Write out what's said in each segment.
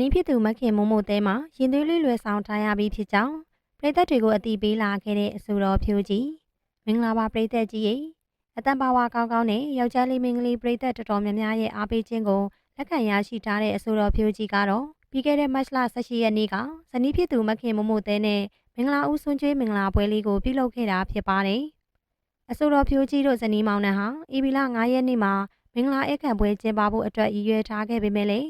နီးဖြစ်သူမခင်မိုးမိုးတဲမှာရင်သွေးလေးလွယ်ဆောင်ထားရပြီးဖြစ်ကြောင်းပြည်သက်တွေကိုအတိပေးလာခဲ့တဲ့အဆိုတော်ဖြိုးကြီးမင်္ဂလာပါပြည်သက်ကြီးရေအတန်ပါဝါကောင်းကောင်းနဲ့ယောက်ျားလေးမင်္ဂလေးပြည်သက်တော်တော်များများရဲ့အားပေးခြင်းကိုလက်ခံရရှိထားတဲ့အဆိုတော်ဖြိုးကြီးကတော့ပြီးခဲ့တဲ့မတ်လ18ရက်နေ့ကဇနီးဖြစ်သူမခင်မိုးမိုးတဲနဲ့မင်္ဂလာဦးဆွန်ကျွေးမင်္ဂလာပွဲလေးကိုပြုလုပ်ခဲ့တာဖြစ်ပါတယ်အဆိုတော်ဖြိုးကြီးတို့ဇနီးမောင်နှံဟာဧပြီလ9ရက်နေ့မှာမင်္ဂလာဧကန်ပွဲကျင်းပဖို့အတွက်ရည်ရွယ်ထားခဲ့ပေမဲ့လည်း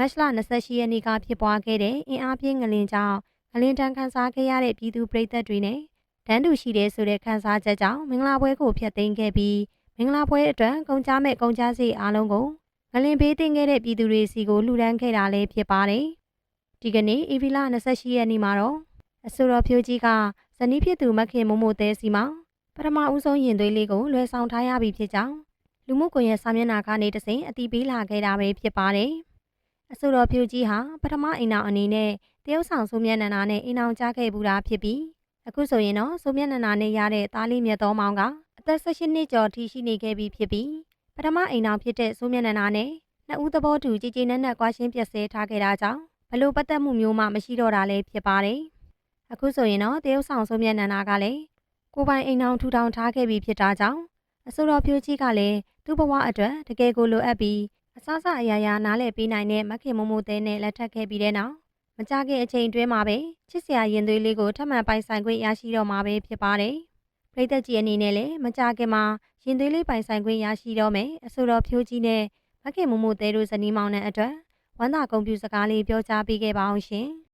မတ်လ28ရက်နေ့ကဖြစ်ပွားခဲ့တဲ့အင်အားပြင်းငလင်ကြောင့်ငလင်တန်းခန်းစားခဲ့ရတဲ့ပြည်သူပြည်သက်တွေနဲ့တန်းတူရှိတဲ့ဆိုတဲ့ခန်းစားချက်ကြောင့်မင်္ဂလာပွဲကိုဖျက်သိမ်းခဲ့ပြီးမင်္ဂလာပွဲအတွက်ကုန်ကြမဲ့ကုန်ကြစည်အားလုံးကိုငလင်ဘေးတင်ခဲ့တဲ့ပြည်သူတွေစီကိုလှူဒန်းခဲ့တာလည်းဖြစ်ပါတယ်။ဒီကနေ့ဧပြီလ28ရက်နေ့မှာတော့အဆိုတော်ဖြိုးကြီးကဇနီးဖြစ်သူမခင်မိုးမိုးတဲစီမှာပထမဦးဆုံးရင်သွေးလေးကိုလွှဲဆောင်ထားရပြီဖြစ်ကြောင်းလူမှုကွန်ရက်စာမျက်နှာကနေတဆင့်အတည်ပြုလာခဲ့တာပဲဖြစ်ပါတယ်။ အဆိုတော်ဖြူကြီးဟာပထမအိမ်အောင်အနေနဲ့တရုတ်ဆောင်ဆိုမျက်နှာနာနဲ့အိမ်အောင်ကြားခဲ့ဘူးတာဖြစ်ပြီးအခုဆိုရင်တော့ဆိုမျက်နှာနာနဲ့ရတဲ့သားလေးမြတ်တော်မောင်ကအသက်18နှစ်ကျော်ထိရှိနေခဲ့ပြီဖြစ်ပြီးပထမအိမ်အောင်ဖြစ်တဲ့ဆိုမျက်နှာနာနဲ့နှစ်ဦးသဘောတူကြည်ကြည်နက်နက်ကွာရှင်းပြက်ဆဲထားခဲ့တာကြောင့်ဘလို့ပတ်သက်မှုမျိုးမှမရှိတော့တာလည်းဖြစ်ပါတယ်အခုဆိုရင်တော့တရုတ်ဆောင်ဆိုမျက်နှာနာကလည်းကိုယ်ပိုင်အိမ်အောင်ထူထောင်ထားခဲ့ပြီဖြစ်တာကြောင့်အဆိုတော်ဖြူကြီးကလည်းသူ့ဘဝအတွက်တကယ်ကိုလိုအပ်ပြီး အစစအရာရာနားလည်ပေးနိုင်တဲ့မခင်မိုးမိုးတဲနဲ့လက်ထပ်ခဲ့ပြီးတဲ့နောက်မကြခင်အချိန်အတွင်းမှာပဲချစ်စရာရင်သွေးလေးကိုထပ်မံပိုင်ဆိုင်ခွင့်ရရှိတော့မှာပဲဖြစ်ပါတယ်။ပြည်သက်ကြီးအနေနဲ့လည်းမကြခင်မှာရင်သွေးလေးပိုင်ဆိုင်ခွင့်ရရှိတော့မယ်အဆိုတော်ဖြိုးကြီးနဲ့မခင်မိုးမိုးတဲတို့ဇနီးမောင်နှံအတွက်ဝမ်းသာဂုဏ်ပြုစကားလေးပြောကြားပေးခဲ့ပါအောင်ရှင်။